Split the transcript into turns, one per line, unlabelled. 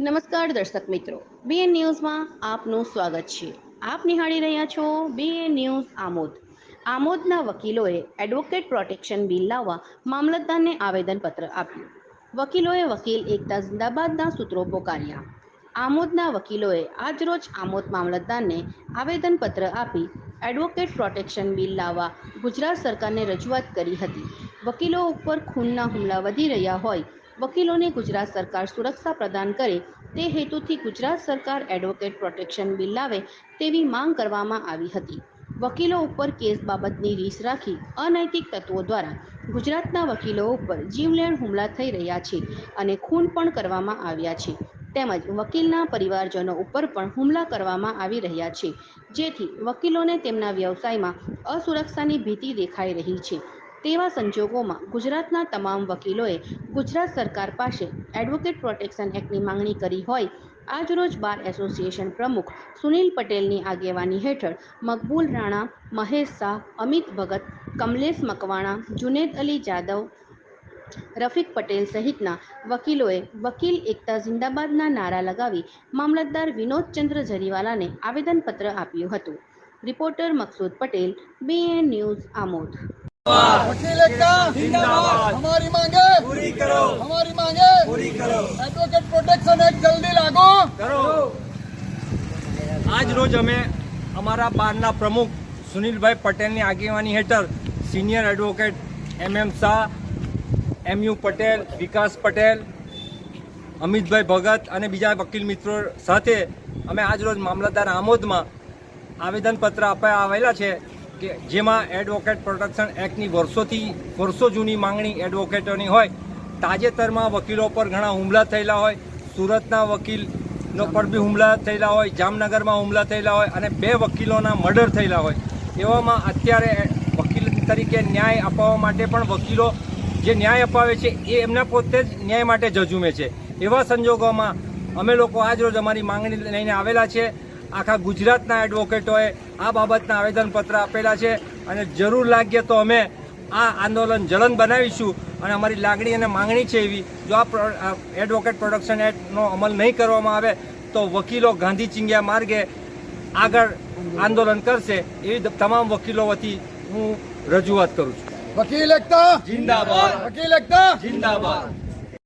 નમસ્કાર દર્શક મિત્રો. બીએન ન્યૂઝમાં આપનું સ્વાગત છે. આપ નિહાળી રહ્યા છો બીએન ન્યૂઝ આમોદ. આમોદના વકીલોએ એડવોકેટ પ્રોટેક્શન બિલ લાવવા મામલતદારને આવેદનપત્ર આપ્યું. વકીલોએ વકીલ એકતા જિંદાબાદના સૂત્રો પોકાર્યા. આમોદના વકીલોએ આજરોજ આમોદ મામલતદારને આવેદનપત્ર આપી એડવોકેટ પ્રોટેક્શન બિલ લાવવા ગુજરાત સરકારને રજૂઆત કરી હતી. વકીલો ઉપર ખૂનના હુમલા વધી રહ્યા હોય વકીલોને ગુજરાત સરકાર સુરક્ષા પ્રદાન કરે તે હેતુથી ગુજરાત સરકાર એડવોકેટ પ્રોટેક્શન બિલ લાવે તેવી માંગ કરવામાં આવી હતી. વકીલો ઉપર કેસ બાબતની રીસ રાખી અનૈતિક તત્વો દ્વારા ગુજરાતના વકીલો ઉપર જીવલેણ હુમલા થઈ રહ્યા છે અને ખૂન પણ કરવામાં આવ્યા છે. તેમજ વકીલના પરિવારજનો ઉપર પણ હુમલા કરવામાં આવી રહ્યા છે. જેથી વકીલોને તેમના વ્યવસાયમાં અસુરક્ષાની ભીતિ દેખાઈ રહી છે. તેવા સંજોગોમાં ગુજરાતના તમામ વકીલોએ ગુજરાત સરકાર પાસે એડવોકેટ પ્રોટેક્શન એક્ટની માંગણી કરી હોય, આજરોજ બાર એસોસિએશન પ્રમુખ સુનિલ પટેલની આગેવાની હેઠળ મકબૂલ રાણા મહેશ શાહ, અમિત ભગત, કમલેશ મકવાણા, જુનેદ અલી જાદવ, રફીક પટેલ સહિતના વકીલોએ વકીલ એકતા જિંદાબાદના નારા લગાવી મામલતદાર વિનોદચંદ્ર જરીવાલાને આવેદનપત્ર આપ્યું હતું. Reporter Maqsood Patel BN news Amod.
वकील एकता जिंदाबाद हमारी मांगे पूरी करो हमारी मांगे पूरी करो एडवोकेट प्रोटेक्शन एक्ट जल्दी लागू
કરો આજ રોજ અમે અમારા બારના પ્રમુખ સુનિલભાઈ પટેલની આગેવાની હેઠળ senior advocate M M Shah M U Patel Vikas Patel Amitbhai Bhagat અને બીજા વકીલ મિત્રો સાથે અમે આજ રોજ મામલતદાર આમોદમાં આવેદનપત્ર આપવા આવેલા છે કે જેમાં એડવોકેટ પ્રોટેક્શન એક્ટની વર્ષોથી, વર્ષો જૂની માંગણી એડવોકેટોની હોય, તાજેતરમાં વકીલો પર ઘણા હુમલા થયેલા હોય, સુરતના વકીલનો પર બી હુમલા થયેલા હોય, જામનગરમાં હુમલા થયેલા હોય અને બે વકીલોના મર્ડર થયેલા હોય. એવામાં અત્યારે વકીલ તરીકે ન્યાય અપાવવા માટે પણ વકીલો જે ન્યાય અપાવે છે, એ એમના પોતે જ ન્યાય માટે જજુમે છે. એવા સંજોગોમાં અમે લોકો આજ રોજ અમારી માંગણી લઈને આવેલા છે. આખા ગુજરાતના એડવોકેટોએ આ બાબતના આવેદનપત્ર આપેલા છે અને જરૂર લાગે તો અમે આ આંદોલન જલન બનાવીશું અને અમારી લાગણી અને માંગણી છે એવી જો આ એડવોકેટ પ્રોડક્શન એક્ટનો અમલ નહીં કરવામાં આવે તો વકીલો ગાંધી ચિંગ્યા માર્ગે આગળ આંદોલન કરશે. એવી તમામ વકીલો વતી હું રજૂઆત કરું છું.
વકીલ એકતા!
જિંદાબાદ.
વકીલ એકતા!
જિંદાબાદ.